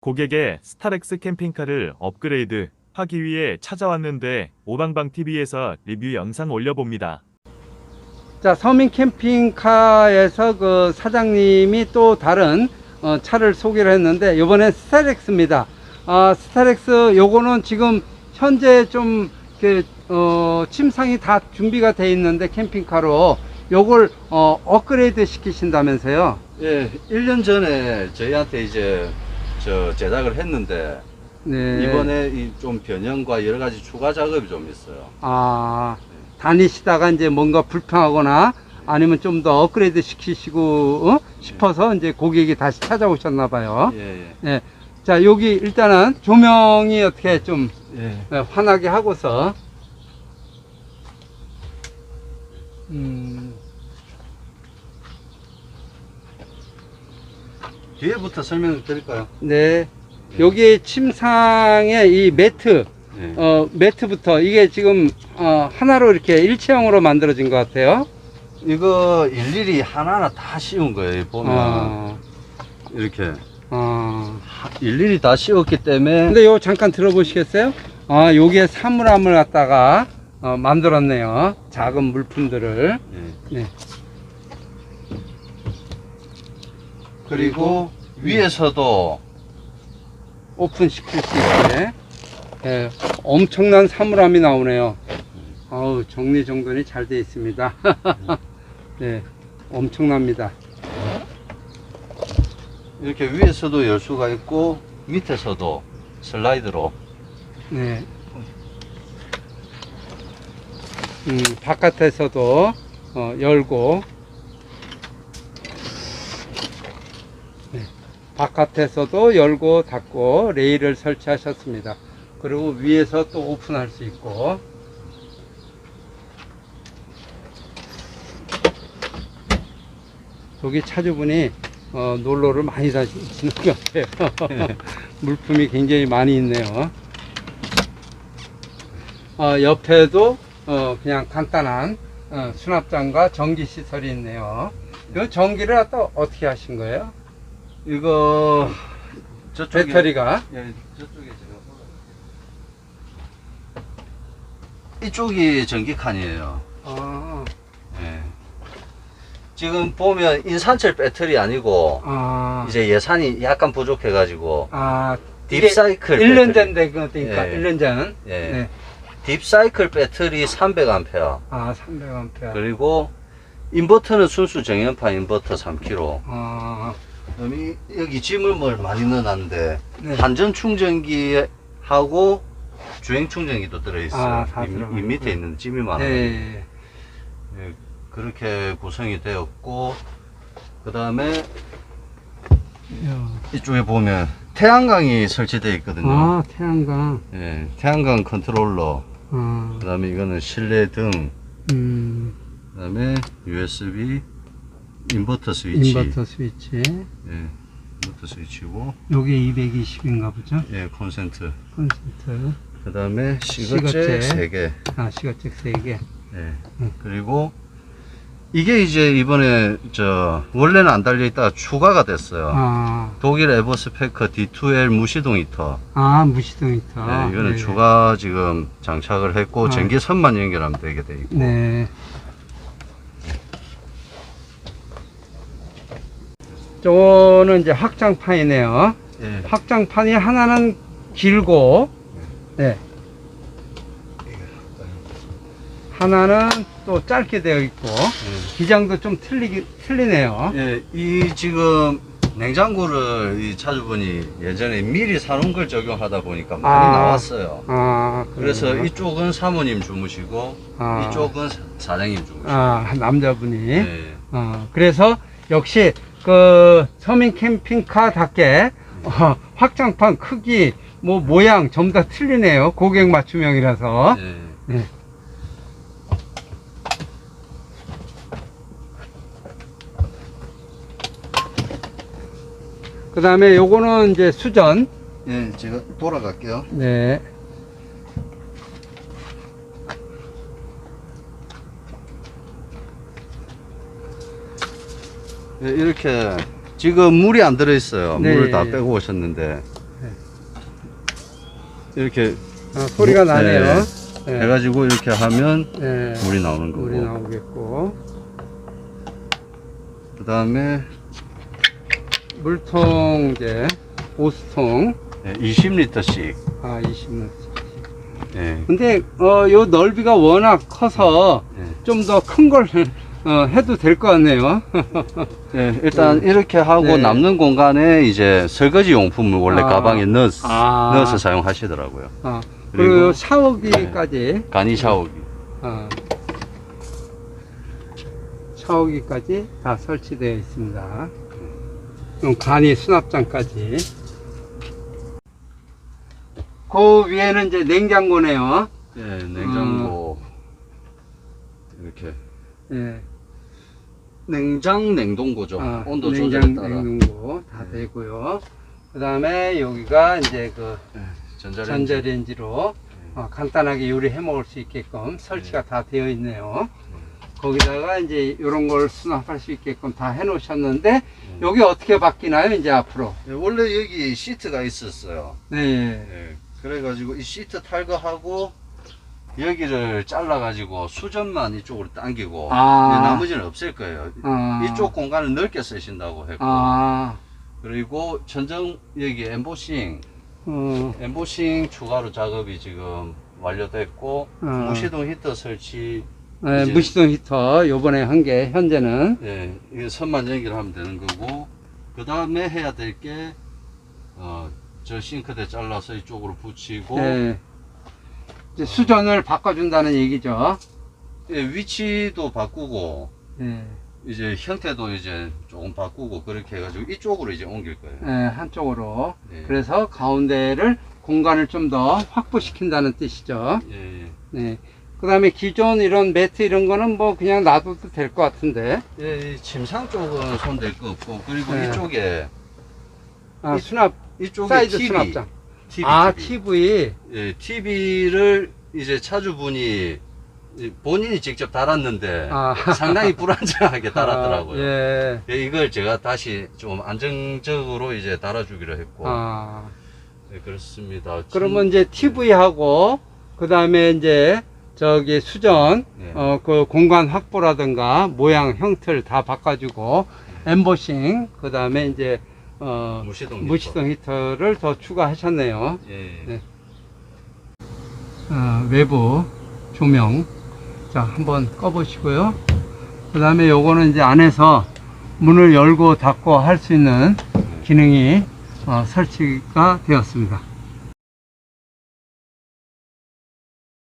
고객의 스타렉스 캠핑카를 업그레이드 하기 위해 찾아왔는데 오방방TV에서 리뷰 영상 올려봅니다. 자, 서민 캠핑카에서 그 사장님이 또 다른 어, 차를 소개를 했는데 이번엔 스타렉스입니다. 아, 스타렉스 요거는 지금 현재 좀 이렇게 어, 침상이 다 준비가 돼 있는데 캠핑카로 요걸 어, 업그레이드 시키신다면서요? 예, 1년 전에 저희한테 이제 저 제작을 했는데 네. 이번에 이 좀 변형과 여러 가지 추가 작업이 좀 있어요. 아, 다니시다가 이제 뭔가 불평하거나 아니면 좀 더 업그레이드 시키시고 어? 싶어서 이제 고객이 다시 찾아오셨나 봐요. 예, 예. 네. 자, 여기 일단은 조명이 어떻게 좀 예. 네, 환하게 하고서 음, 뒤에부터 설명을 드릴까요? 네. 여기 침상에 이 매트, 예. 어, 매트부터 이게 지금 어, 하나로 이렇게 일체형으로 만들어진 것 같아요. 이거 일일이 하나하나 다 씌운 거예요. 보면 어, 이렇게 어. 하- 일일이 다 씌웠기 때문에 근데 요 잠깐 들어보시겠어요? 아, 요게 사물함을 갖다가 어, 만들었네요. 작은 물품들을. 예. 네. 그리고 위에서도 오픈 시킬 수 있게. 예, 엄청난 사물함이 나오네요. 아우, 정리정돈이 잘돼 있습니다. 네, 엄청납니다. 이렇게 위에서도 열 수가 있고 밑에서도 슬라이드로 네. 음, 바깥에서도 어, 열고, 네. 바깥에서도 열고 닫고 레일을 설치하셨습니다. 그리고 위에서 또 오픈할 수 있고, 여기 차주분이 어, 놀러를 많이 다니시는 것 같아요. 물품이 굉장히 많이 있네요. 어, 옆에도 어, 그냥 간단한 어, 수납장과 전기 시설이 있네요. 이 전기를 갖다 어떻게 하신 거예요? 이거 저쪽에 배터리가 예, 저쪽에 제가 이쪽이 전기칸이에요. 아, 예. 지금 보면 인산철 배터리 아니고 아, 이제 예산이 약간 부족해 가지고 아, 이게 딥사이클 1년 배터리. 전 되니까 예. 1년 전. 예. 네. 딥사이클 배터리 300A 아, 300A. 그리고 인버터는 순수 정연파 인버터 3kg 아, 그다음에 여기 짐을 뭘 많이 넣어놨는데 네. 한전 충전기하고 주행 충전기도 들어있어요. 아, 다 이, 들어가 이 밑에 있구나. 있는 짐이 많아요. 네. 예, 그렇게 구성이 되었고 그 다음에 이쪽에 보면 태양광이 설치되어 있거든요. 아, 태양광. 예, 태양광 컨트롤러. 아, 그 다음에 이거는 실내 등. 음, 그 다음에 USB 인버터 스위치. 인버터 스위치. 예, 인버터 스위치고 요게 220인가 보죠? 예, 콘센트. 콘센트. 그 다음에 시거잭 시거잭. 3개. 아, 시거잭 3개. 예. 음. 그리고 이게 이제 이번에 저 원래는 안 달려 있다가 추가가 됐어요. 아, 독일 에버스페커 D2L 무시동 히터. 아, 무시동 히터. 네, 이거는 네. 추가 지금 장착을 했고 아. 전기선만 연결하면 되게 돼 있고. 네. 저거는 이제 확장판이네요. 예. 확장판이 하나는 길고, 네. 하나는 또 짧게 되어 있고, 기장도 좀 틀리기, 틀리네요. 예, 이 지금 냉장고를 이 차주분이 예전에 미리 사놓은 걸 적용하다 보니까 많이 아. 나왔어요. 아, 그래서 그래요? 이쪽은 사모님 주무시고 아. 이쪽은 사- 사장님 주무시고. 아, 남자분이. 예. 어, 그래서 역시 그 서민 캠핑카답게 어, 확장판 크기, 뭐 모양 전부 다 틀리네요. 고객 맞춤형이라서. 예. 네. 그 다음에 요거는 이제 수전. 예, 제가 돌아갈게요. 네. 예, 이렇게 지금 물이 안 들어있어요. 네. 물을 다 빼고 오셨는데 이렇게 아, 소리가 네. 나네요. 네. 해가지고 이렇게 하면 네. 물이 나오는 거고. 물이 나오겠고 그 다음에 물통 이제 오스통 20리터씩. 아 20분. 예. 근데 어 요 넓이가 워낙 커서 예. 좀더 큰 걸 어, 해도 될 것 같네요. 예, 일단 이렇게 하고 네. 남는 공간에 이제 설거지 용품을 원래 아. 가방에 넣어서, 아. 넣어서 사용하시더라고요. 아, 그리고- 그리고 요 샤워기까지 간이 샤워기. 아, 샤워기까지 다 설치되어 있습니다. 그럼 간이 수납장까지. 그 위에는 이제 냉장고네요. 예, 냉장고. 이렇게. 예. 냉장 냉동고죠. 아, 온도 냉장 조절에 따라. 냉동고 다 네. 되고요. 그 다음에 여기가 이제 그 예, 전자레인지. 전자레인지로 어, 간단하게 요리해 먹을 수 있게끔 설치가 다 되어 있네요. 거기다가 이제 이런 걸 수납할 수 있게끔 다 해 놓으셨는데 여기 어떻게 바뀌나요 이제 앞으로? 예, 원래 여기 시트가 있었어요. 네. 예, 그래가지고 이 시트 탈거하고 여기를 잘라가지고 수전만 이쪽으로 당기고 아. 나머지는 없을 거예요. 아. 이쪽 공간을 넓게 쓰신다고 했고 아. 그리고 천정 여기 엠보싱 어. 엠보싱 추가로 작업이 지금 완료됐고 아. 무시동 히터 설치 네, 무시동 히터 요번에 한 게 현재는 예, 이게 선만 연결하면 되는 거고 그 다음에 해야 될게 어, 저 싱크대 잘라서 이쪽으로 붙이고 네. 이제 수전을 바꿔준다는 얘기죠. 예, 위치도 바꾸고 네. 이제 형태도 이제 조금 바꾸고 그렇게 해가지고 이쪽으로 이제 옮길 거예요. 네, 한쪽으로. 예. 그래서 가운데를 공간을 좀 더 확보시킨다는 뜻이죠. 예, 예. 네. 그 다음에 기존 이런 매트 이런 거는 뭐 그냥 놔둬도 될 것 같은데. 예, 이 침상 쪽은 손댈 거 없고 그리고 네. 이쪽에 아, 이- 수납, 이쪽에 사이드 TV, 수납장. TV, 아, TV. TV. 예, TV를 이제 차주분이 이- 본인이 직접 달았는데 아. 상당히 불안정하게 달았더라고요. 아, 예. 예, 이걸 제가 다시 좀 안정적으로 이제 달아주기로 했고 아. 네, 그렇습니다. 그러면 이제 TV하고, 그 다음에 이제 저기 수전, 네. 어, 그 공간 확보라든가 모양, 형태를 다 바꿔주고, 엠보싱, 그 다음에 이제, 어, 무시동 무시동 히터 를 더 추가하셨네요. 예, 예. 네. 어, 외부 조명 자 한번 꺼보시고요 그 다음에 요거는 이제 안에서 문을 열고 닫고 할 수 있는 기능이 어, 설치가 되었습니다